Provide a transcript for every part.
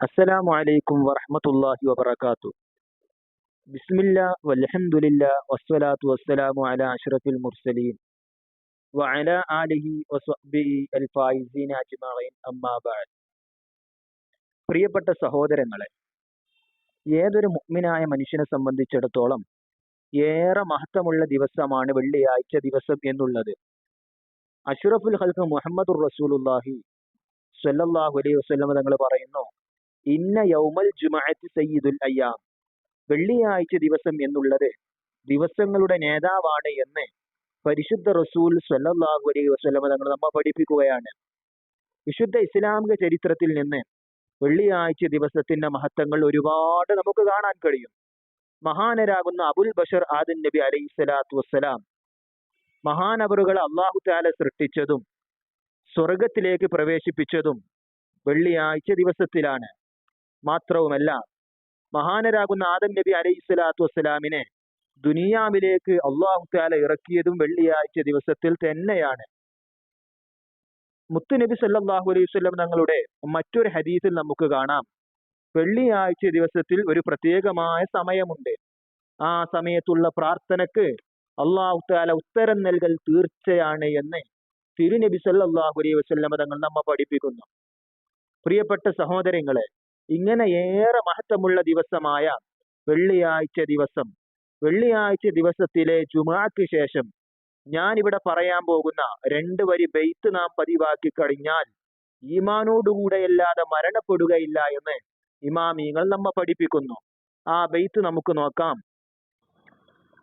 അസ്സലാമു അലൈക്കും വറഹമത്തല്ലാഹി വബർക്കാത്തു ബിസ്മില്ല വലഹമുല്ല വസ്സലാത്തു വസ്സലാമു അല അഷ്റഫിൽ മുർസലീൻ. വഅല ആലിഹി വസ്വബിഹി അൽ അജ്മഈൻ. അമ്മാ ബഅദ്. പ്രിയപ്പെട്ട സഹോദരങ്ങളെ ഏതൊരു മുഗ്മിനായ മനുഷ്യനെ സംബന്ധിച്ചിടത്തോളം ഏറെ മഹത്വമുള്ള ദിവസമാണ് വെള്ളിയാഴ്ച ദിവസം എന്നുള്ളത്. അഷുറഫുൽ ഹൽഖ് മുഹമ്മദുർ റസൂലുല്ലാഹി സല്ലാഹു അലൈഹി വസല്ലം തങ്ങൾ പറയുന്നു ഇന്ന യൗമൽ ജുമാഅത്ത് സയ്യിദുൽ അയ്യാം. വെള്ളിയാഴ്ച ദിവസം എന്നുള്ളത് ദിവസങ്ങളുടെ നേതാവാണ് എന്ന് പരിശുദ്ധ റസൂൽ സ്വല്ലല്ലാഹു അലൈഹി വസല്ലം തങ്ങൾ നമ്മെ പഠിപ്പിക്കുകയാണ്. വിശുദ്ധ ഇസ്ലാമിക ചരിത്രത്തിൽ നിന്ന് വെള്ളിയാഴ്ച ദിവസത്തിന്റെ മഹത്വങ്ങൾ ഒരുപാട് നമുക്ക് കാണാൻ കഴിയും. മഹാനരാകുന്ന അബുൽ ബഷർ ആദിൻ നബി അലൈഹി സ്വലാത്തു വസ്സലാം മഹാനവറുകൾ അള്ളാഹു താല സൃഷ്ടിച്ചതും സ്വർഗത്തിലേക്ക് പ്രവേശിപ്പിച്ചതും വെള്ളിയാഴ്ച ദിവസത്തിലാണ്. മാത്രവുമല്ല മഹാനരാകുന്ന ആദം നബി അലൈഹി സ്വലാത്തു വസ്സലാമിനെ ദുനിയാവിലേക്ക് അള്ളാഹു താല ഇറക്കിയതും വെള്ളിയാഴ്ച ദിവസത്തിൽ തന്നെയാണ്. മുത്തു നബി സല്ലാഹു അലൈഹി വസല്ലം തങ്ങളുടെ മറ്റൊരു ഹദീസിൽ നമുക്ക് കാണാം. വെള്ളിയാഴ്ച ദിവസത്തിൽ ഒരു പ്രത്യേകമായ സമയമുണ്ട്. ആ സമയത്തുള്ള പ്രാർത്ഥനക്ക് അള്ളാഹു താല ഉത്തരം നൽകൽ തീർച്ചയാണ് എന്ന് തിരുനബി സല്ലാഹു അലൈഹി വസല്ലം തങ്ങൾ നമ്മെ പഠിപ്പിക്കുന്നു. പ്രിയപ്പെട്ട സഹോദരങ്ങളെ ഇങ്ങനെ ഏറെ മഹത്വമുള്ള ദിവസമായ വെള്ളിയാഴ്ച ദിവസം വെള്ളിയാഴ്ച ദിവസത്തിലെ ജുമാക്ക് ശേഷം ഞാൻ ഇവിടെ പറയാൻ പോകുന്ന രണ്ട് വരി ബെയ്ത്ത് നാം പതിവാക്കി കഴിഞ്ഞാൽ ഈമാനോടുകൂടെയല്ലാതെ മരണപ്പെടുകയില്ല എന്ന് ഇമാമിങ്ങൾ നമ്മെ പഠിപ്പിക്കുന്നു ആ ബെയ്ത്ത് നമുക്ക് നോക്കാം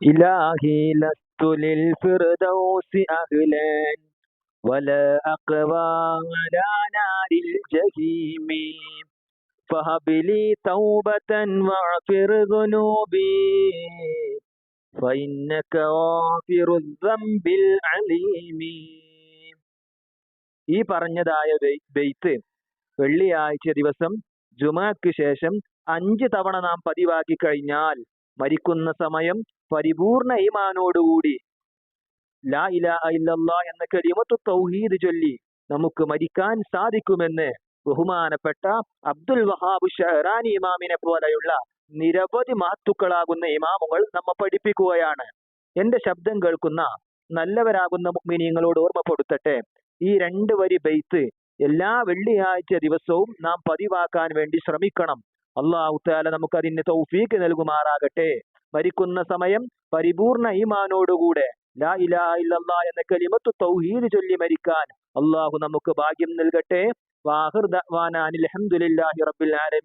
ഇലാഹി ലസ്തു ലിൽ ഫിർദൗസി അഹ്ലൻ ولا أقوى على نار الجحيم فهب لي توبة واغفر ذنوبي فإنك غافر الذنب العليم ഈ പറഞ്ഞതായ ബെയ്ത്ത് വെള്ളിയാഴ്ച ദിവസം ജുമാക്ക് ശേഷം അഞ്ച് തവണ നാം പതിവാക്കി കഴിഞ്ഞാൽ മരിക്കുന്ന സമയം പരിപൂർണ ഈമാനോടുകൂടി ലാ ഇലാ ഇല്ലല്ലാ എന്ന കലിമത്തു തൗഹീദ് ചൊല്ലി നമുക്ക് മരിക്കാൻ സാധിക്കുമെന്ന് ബഹുമാനപ്പെട്ട അബ്ദുൽ വഹാബ് ഷഹറാനി ഇമാമിനെ പോലെയുള്ള നിരവധി മഹത്തുക്കളാകുന്ന ഇമാമുകൾ നമ്മ പഠിപ്പിക്കുകയാണ്. എന്റെ ശബ്ദം കേൾക്കുന്ന നല്ലവരാകുന്ന മുഗ്മിനിയങ്ങളോട് ഓർമ്മപ്പെടുത്തട്ടെ ഈ രണ്ട് വരി ബെയ്ത്ത് എല്ലാ വെള്ളിയാഴ്ച ദിവസവും നാം പതിവാക്കാൻ വേണ്ടി ശ്രമിക്കണം. അള്ളാഹു താല നമുക്ക് അതിന് തൗഫീക്ക് നൽകുമാറാകട്ടെ. മരിക്കുന്ന സമയം പരിപൂർണ ഈമാനോടുകൂടെ ലാ ഇലാ ഇല്ലല്ലാ എന്ന കലിമത്തു തൗഹീദ് ചൊല്ലി മരിക്കാൻ അള്ളാഹു നമുക്ക് ഭാഗ്യം നൽകട്ടെ. വാഹിർ ദഅ്വാന അനിൽ ഹംദുലില്ലാഹി റബ്ബിൽ ആലമീൻ.